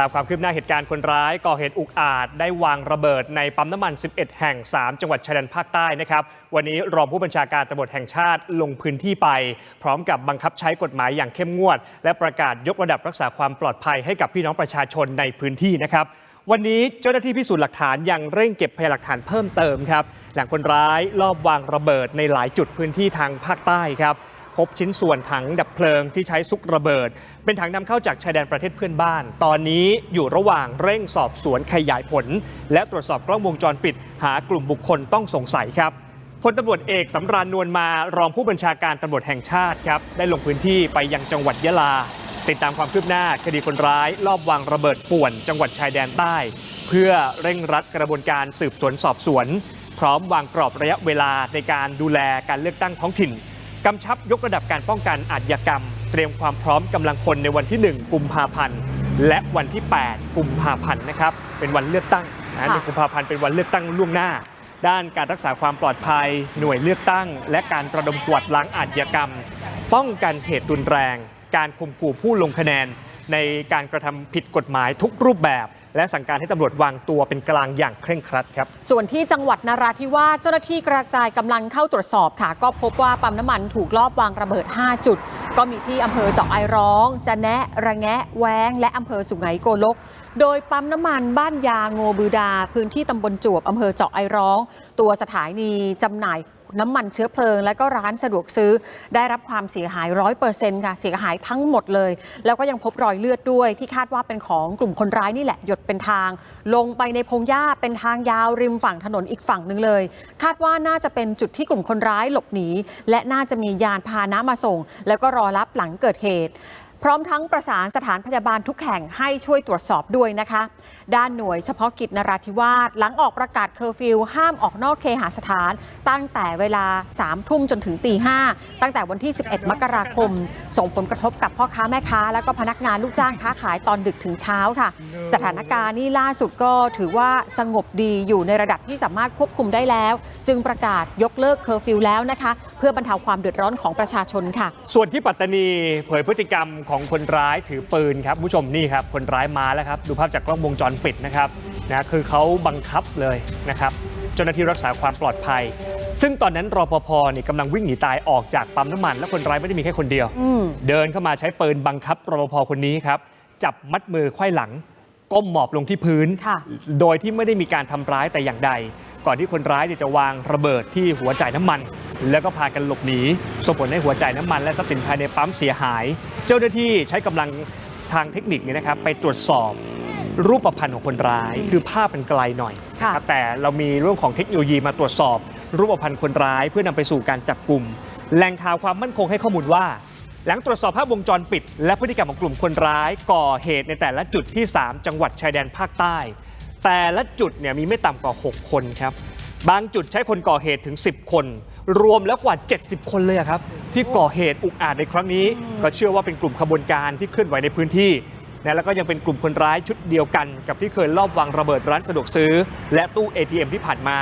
ตามความคืบหน้าเหตุการณ์คนร้ายก่อเหตุอุกอาจได้วางระเบิดในปั๊มน้ำมัน 11 แห่ง 3 จังหวัดชายแดนภาคใต้นะครับ วันนี้รองผู้บัญชาการตำรวจแห่งชาติลงพื้นที่ไป พร้อมกับบังคับใช้กฎหมายอย่างเข้มงวด และประกาศยกระดับรักษาความปลอดภัยให้กับพี่น้องประชาชนในพื้นที่นะครับวันนี้เจ้าหน้าที่พิสูจน์หลักฐานยังเร่งเก็บพยานหลักฐานเพิ่มเติมครับ หลังคนร้ายลอบวางระเบิดในหลายจุดพื้นที่ทางภาคใต้ครับ พบชิ้นส่วนถังดับเพลิงที่ใช้ซุกระเบิด เป็นถังนำเข้าจากชายแดนประเทศเพื่อนบ้าน ตอนนี้อยู่ระหว่างเร่งสอบสวนขยายผล และตรวจสอบกล้องวงจรปิด หากลุ่มบุคคลต้องสงสัยครับพลตำรวจเอกสำราญนวลมารองผู้บัญชาการตำรวจแห่งชาติครับได้ลงพื้นที่ไปยังจังหวัดยะลา ติดตามความคืบหน้าคดีคนร้าย ลอบวางระเบิดป่วน จังหวัดชายแดนใต้ เพื่อเร่งรัดกระบวนการสืบสวนสอบสวน พร้อมวางกรอบระยะเวลาในการดูแลการเลือกตั้งท้องถิ่น กำชับยกระดับการป้องกันอาชญากรรม เตรียมความพร้อมกำลังคนในวันที่ 1 กุมภาพันธ์และวันที่ 8 กุมภาพันธ์นะครับเป็นวันเลือกตั้งนะค่ะหนึ่งกุมภาพันธ์เป็นวันเลือกตั้งล่วงหน้า ด้านการรักษาความปลอดภัย หน่วยเลือกตั้ง และการระดมกวาดล้างอาชญากรรม ป้องกันเหตุรุนแรง การข่มขู่ผู้ลงคะแนน ในการกระทำผิดกฎหมายทุกรูปแบบ และสั่งการให้ตำรวจวางตัวเป็นกลางอย่างเคร่งครัดครับ ส่วนที่จังหวัดนาราธิวาสเจ้าหน้าที่กระจายกำลังเข้าตรวจสอบค่ะ ก็พบว่าปั๊มน้ำมันถูกลอบวางระเบิด 5 จุด ก็มีที่อำเภอเจาะไอร้อง จะแนะระแงะ แวง และอำเภอสุไหงโกลก โดยปั๊มน้ำมันบ้านยาโงบือดา พื้นที่ตำบลจวบอำเภอเจาะไอร้อง ตัวสถานีจำหน่าย น้ำมันเชื้อเพลิง และก็ร้านสะดวกซื้อ ได้รับความเสียหายร้อยเปอร์เซ็นต์ค่ะเสียหายทั้งหมดเลย แล้วก็ยังพบรอยเลือดด้วยที่คาดว่าเป็นของกลุ่มคนร้ายนี่แหละหยดเป็นทาง ลงไปในพงหญ้าเป็นทางยาวริมฝั่งถนนอีกฝั่งหนึ่งเลย คาดว่าน่าจะเป็นจุดที่กลุ่มคนร้ายหลบหนีและน่าจะมียานพาหนะมาส่ง แล้วก็รอรับหลังเกิดเหตุ พร้อมทั้งประสานสถานพยาบาลทุกแห่งให้ช่วยตรวจสอบด้วยนะคะ ด้านหน่วยเฉพาะกิจนราธิวาสหลังออกประกาศเคอร์ฟิวห้ามออกนอกเคหสถาน ตั้งแต่เวลา3ทุ่มจนถึงตีห้าตั้งแต่วันที่ 11 มกราคม ส่งผลกระทบกับพ่อค้าแม่ค้า และก็พนักงานลูกจ้างค้าขายตอนดึกถึงเช้าค่ะ สถานการณ์นี่ล่าสุดก็ถือว่าสงบดีอยู่ในระดับที่สามารถควบคุมได้แล้ว จึงประกาศยกเลิกเคอร์ฟิวแล้วนะคะ เพื่อบรรเทาความเดือดร้อนของประชาชนค่ะ ส่วนที่ปัตตานีเผยพฤติกรรมของคนร้ายถือปืนครับคุณผู้ชมนี่ครับคนร้ายมาแล้วครับดูภาพจากกล้องวงจรปิดนะครับนะคือเขาบังคับเลยนะครับเจ้าหน้าที่รักษาความปลอดภัย ซึ่งตอนนั้นรปภนี่กำลังวิ่งหนีตายออกจากปั๊มน้ำมัน และคนร้ายไม่ได้มีแค่คนเดียวอืมเดินเข้ามาใช้ปืนบังคับรปภคนนี้ครับจับมัดมือไขว้หลัง ก้มหมอบลงที่พื้นค่ะโดยที่ไม่ได้มีการทำร้ายแต่อย่างใด ก่อนที่คนร้ายเนี่ยจะวางระเบิดที่หัวจ่ายน้ำมัน แล้วก็พากันหลบหนีส่งผลให้หัวจ่ายน้ำมันและทรัพย์สินภายในปั๊มเสียหาย เจ้าหน้าที่ใช้กำลังทางเทคนิคเนี่ยนะครับไปตรวจสอบรูปพรรณของคนร้าย คือภาพเป็นไกลหน่อยค่ะนะครับแต่เรามีเรื่องของเทคโนโลยีมาตรวจสอบ รูปพรรณคนร้ายเพื่อนำไปสู่การจับกลุ่มแหล่งข่าวความมั่นคงให้ข้อมูลว่า หลังตรวจสอบภาพวงจรปิด และพฤติกรรมของกลุ่มคนร้ายก่อเหตุในแต่ละจุดที่ 3 จังหวัดชายแดนภาคใต้ แต่ละจุดเนี่ยมีไม่ต่ำกว่า 6 คนครับบางจุดใช้คนก่อเหตุถึง 10 คน รวมแล้วกว่า 70 คนเลยอะครับ ที่ก่อเหตุอุกอาจในครั้งนี้ ก็เชื่อว่าเป็นกลุ่มขบวนการที่เคลื่อนไหวในพื้นที่นะแล้วก็ยังเป็นกลุ่มคนร้ายชุดเดียวกัน กับที่เคยลอบวางระเบิดร้านสะดวกซื้อ และตู้ ATM ที่ผ่านมา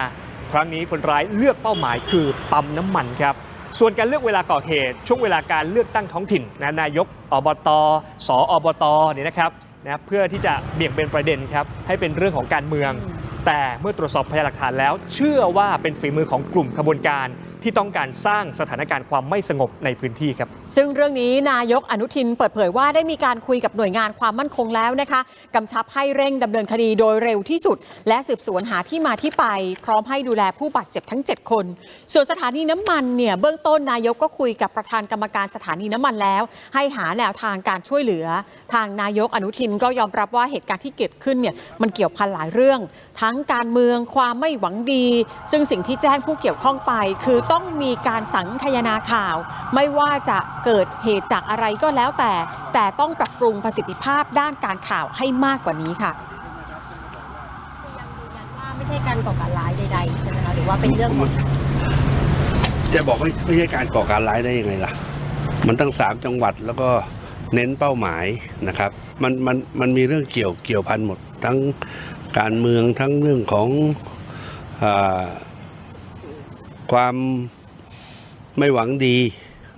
ครั้งนี้คนร้ายเลือกเป้าหมายคือปั๊มน้ำมันครับส่วนการเลือกเวลาก่อเหตุ ช่วงเวลาการเลือกตั้งท้องถิ่นนะนายกอบตสอบตเนี่ยนะครับนะเพื่อที่จะเบี่ยงเป็นประเด็นครับให้เป็นเรื่องของการเมือง แต่เมื่อตรวจสอบพยานหลักฐานแล้ว เชื่อว่าเป็นฝีมือของกลุ่มขบวนการ ที่ต้องการสร้างสถานการณ์ความไม่สงบในพื้นที่ครับ ซึ่งเรื่องนี้นายกอนุทินเปิดเผยว่าได้มีการคุยกับหน่วยงานความมั่นคงแล้วนะคะกำชับให้เร่งดำเนินคดีโดยเร็วที่สุด และสืบสวนหาที่มาที่ไป พร้อมให้ดูแลผู้บาดเจ็บทั้ง 7 คน ส่วนสถานีน้ำมันเนี่ยเบื้องต้นนายกก็คุยกับประธานกรรมการสถานีน้ำมันแล้ว ให้หาแนวทางการช่วยเหลือ ทางนายกอนุทินก็ยอมรับว่าเหตุการณ์ที่เกิดขึ้นเนี่ยมันเกี่ยวพันหลายเรื่อง ทั้งการเมืองความไม่หวังดี ซึ่งสิ่งที่แจ้งผู้เกี่ยวข้องไปคือต้องมีการสังคายนาข่าว ไม่ว่าจะเกิดเหตุจากอะไรก็แล้วแต่ แต่ต้องปรับปรุงประสิทธิภาพด้านการข่าวให้มากกว่านี้ค่ะยังยืนยันว่าไม่ใช่การก่อการร้ายใดๆใช่ไหมคะหรือว่าเป็นเรื่องของจะบอกไม่ไม่ใช่การก่อการร้ายได้ยังไงล่ะ มันตั้งสามจังหวัดแล้วก็เน้นเป้าหมายนะครับ มันมันมันมีเรื่องเกี่ยวเกี่ยวพันหมด ทั้งการเมืองทั้งเรื่องของอา ความไม่หวังดี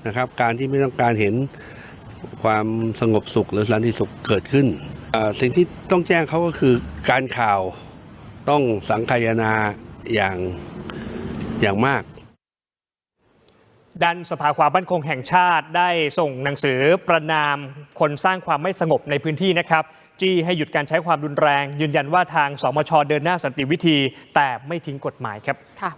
นะครับ การที่ไม่ต้องการเห็นความสงบสุขหรือสันติสุขเกิดขึ้นอ่าสิ่งที่ต้องแจ้งเขาก็คือการข่าวต้องสังคายนาอย่างอย่างมากด้านสภาความมั่นคงแห่งชาติได้ส่งหนังสือประนามคนสร้างความไม่สงบในพื้นที่นะครับจี้ให้หยุดการใช้ความรุนแรง ยืนยันว่าทางสมชเดินหน้าสันติวิธี แต่ไม่ทิ้งกฎหมายครับค่ะ